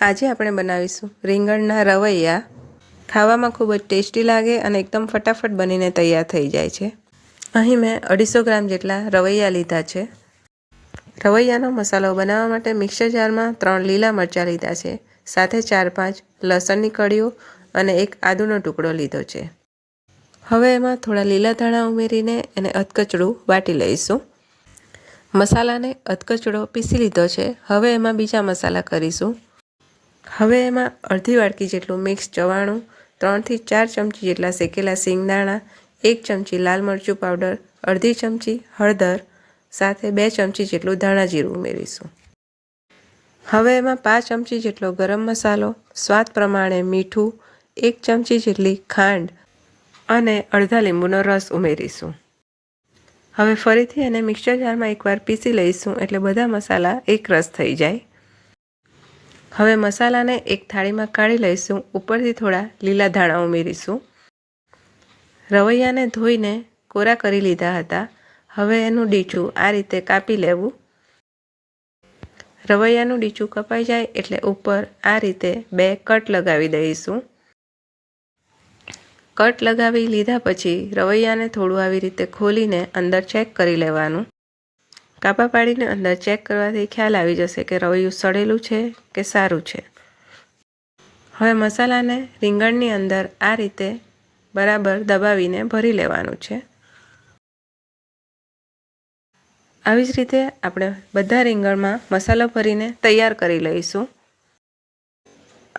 આજે આપણે બનાવીશું રીંગણના રવૈયા. ખાવામાં ખૂબ જ ટેસ્ટી લાગે અને એકદમ ફટાફટ બનીને તૈયાર થઈ જાય છે. અહીં મેં અઢીસો ગ્રામ જેટલા રવૈયા લીધા છે. રવૈયાનો મસાલો બનાવવા માટે મિક્સર જારમાં ત્રણ લીલા મરચાં લીધા છે. સાથે ચાર પાંચ લસણની કળીઓ અને એક આદુનો ટુકડો લીધો છે. હવે એમાં થોડા લીલા ધાણા ઉમેરીને એને અધકચડું વાટી લઈશું. મસાલાને અધકચડો પીસી લીધો છે. હવે એમાં બીજા મસાલા કરીશું. હવે એમાં અડધી વાટકી જેટલું મિક્સ ચવાણું, ત્રણથી ચાર ચમચી જેટલા શેકેલા સિંગદાણા એક ચમચી લાલ મરચું પાવડર, અડધી ચમચી હળદર, સાથે બે ચમચી જેટલું ધાણા જીરું ઉમેરીશું. હવે એમાં પાંચ ચમચી જેટલો ગરમ મસાલો, સ્વાદ પ્રમાણે મીઠું, એક ચમચી જેટલી ખાંડ અને અડધા લીંબુનો રસ ઉમેરીશું. હવે ફરીથી એને મિક્સર જારમાં એકવાર પીસી લઈશું એટલે બધા મસાલા એક રસ થઈ જાય. હવે મસાલાને એક થાળીમાં કાઢી લઈશું. ઉપરથી થોડા લીલા ધાણા ઉમેરીશું. રવૈયાને ધોઈને કોરા કરી લીધા હતા. હવે એનું ડીચું આ રીતે કાપી લેવું. રવૈયાનું ડીચું કપાઈ જાય એટલે ઉપર આ રીતે બે કટ લગાવી દઈશું. કટ લગાવી લીધા પછી રવૈયાને થોડું આવી રીતે ખોલીને અંદર ચેક કરી લેવાનું. કાપા પાડીને અંદર ચેક કરવાથી ખ્યાલ આવી જશે કે રવૈયું સડેલું છે કે સારું છે. હવે મસાલાને રીંગણની અંદર આ રીતે બરાબર દબાવીને ભરી લેવાનું છે. આવી જ રીતે આપણે બધા રીંગણમાં મસાલો ભરીને તૈયાર કરી લઈશું.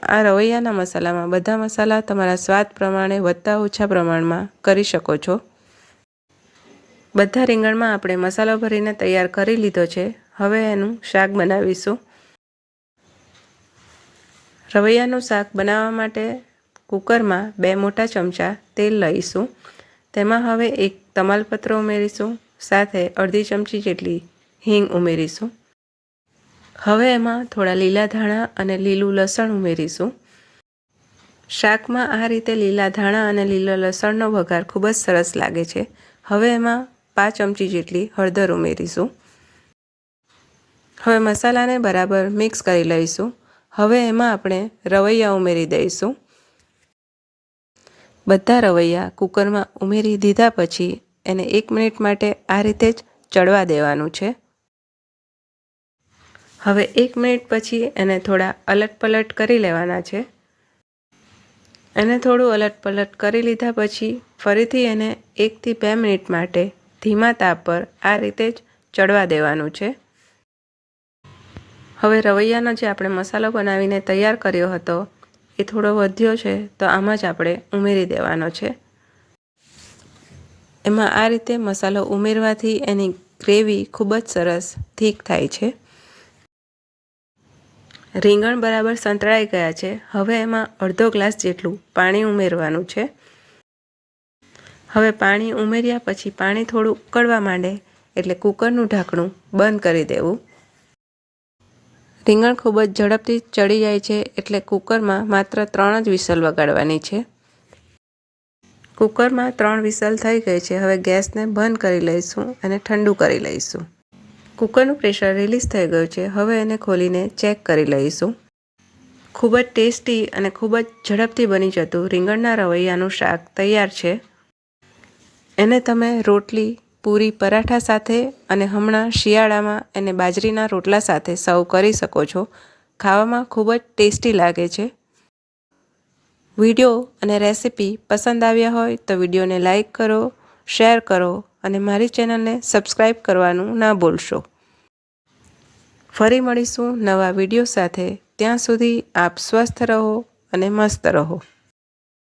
આ રવૈયાના મસાલામાં બધા મસાલા તમારા સ્વાદ પ્રમાણે વધતા ઓછા પ્રમાણમાં કરી શકો છો. બધા રીંગણમાં આપણે મસાલો ભરીને તૈયાર કરી લીધો છે. હવે એનું શાક બનાવીશું. રવૈયાનું શાક બનાવવા માટે કુકરમાં બે મોટા ચમચા તેલ લઈશું. તેમાં હવે એક તમાલપત્ર ઉમેરીશું, સાથે અડધી ચમચી જેટલી હિંગ ઉમેરીશું. હવે એમાં થોડા લીલા ધાણા અને લીલું લસણ ઉમેરીશું. શાકમાં આ રીતે લીલા ધાણા અને લીલા લસણનો વઘાર ખૂબ જ સરસ લાગે છે. હવે એમાં પાંચ ચમચી જેટલી હળદર ઉમેરીશું. હવે મસાલાને બરાબર મિક્સ કરી લઈશું. હવે એમાં આપણે રવૈયા ઉમેરી દઈશું. બધા રવૈયા કુકરમાં ઉમેરી દીધા પછી એને એક મિનિટ માટે આ રીતે જ ચડવા દેવાનું છે. હવે એક મિનિટ પછી એને થોડા અલટ પલટ કરી લેવાના છે. એને થોડું અલટ પલટ કરી લીધા પછી ફરીથી એને એકથી બે મિનિટ માટે ધીમા તાપ પર આ રીતે જ ચડવા દેવાનું છે. હવે રવૈયાનો જે આપણે મસાલો બનાવીને તૈયાર કર્યો હતો, એ થોડો વધ્યો છે, તો આમાં જ આપણે ઉમેરી દેવાનો છે. એમાં આ રીતે મસાલો ઉમેરવાથી એની ગ્રેવી ખૂબ જ સરસ થીક થાય છે. રીંગણ બરાબર સંતળાઈ ગયા છે, હવે એમાં અડધો ગ્લાસ જેટલું પાણી ઉમેરવાનું છે. હવે પાણી ઉમેર્યા પછી પાણી થોડું ઉકળવા માંડે એટલે કૂકરનું ઢાંકણું બંધ કરી દેવું. રીંગણ ખૂબ જ ઝડપથી ચડી જાય છે એટલે કૂકરમાં માત્ર ત્રણ જ વિસલ વગાડવાની છે. કૂકરમાં ત્રણ વિસલ થઈ ગઈ છે. હવે ગેસને બંધ કરી લઈશું અને ઠંડુ કરી લઈશું. કૂકરનું પ્રેશર રિલીઝ થઈ ગયું છે. હવે એને ખોલીને ચેક કરી લઈશું. ખૂબ જ ટેસ્ટી અને ખૂબ જ ઝડપથી બની જતું રીંગણના રવૈયાનું શાક તૈયાર છે. એને તમે રોટલી, પૂરી, પરાઠા સાથે અને હમણાં શિયાળામાં એને બાજરીના રોટલા સાથે સર્વ કરી શકો છો. ખાવામાં ખૂબ જ ટેસ્ટી લાગે છે. વીડિયો અને રેસિપી પસંદ આવ્યા હોય તો વિડીયોને લાઇક કરો, શેર કરો અને મારી ચેનલને સબસ્ક્રાઈબ કરવાનું ના ભૂલશો. ફરી મળીશું નવા વીડિયો સાથે. ત્યાં સુધી આપ સ્વસ્થ રહો અને મસ્ત રહો.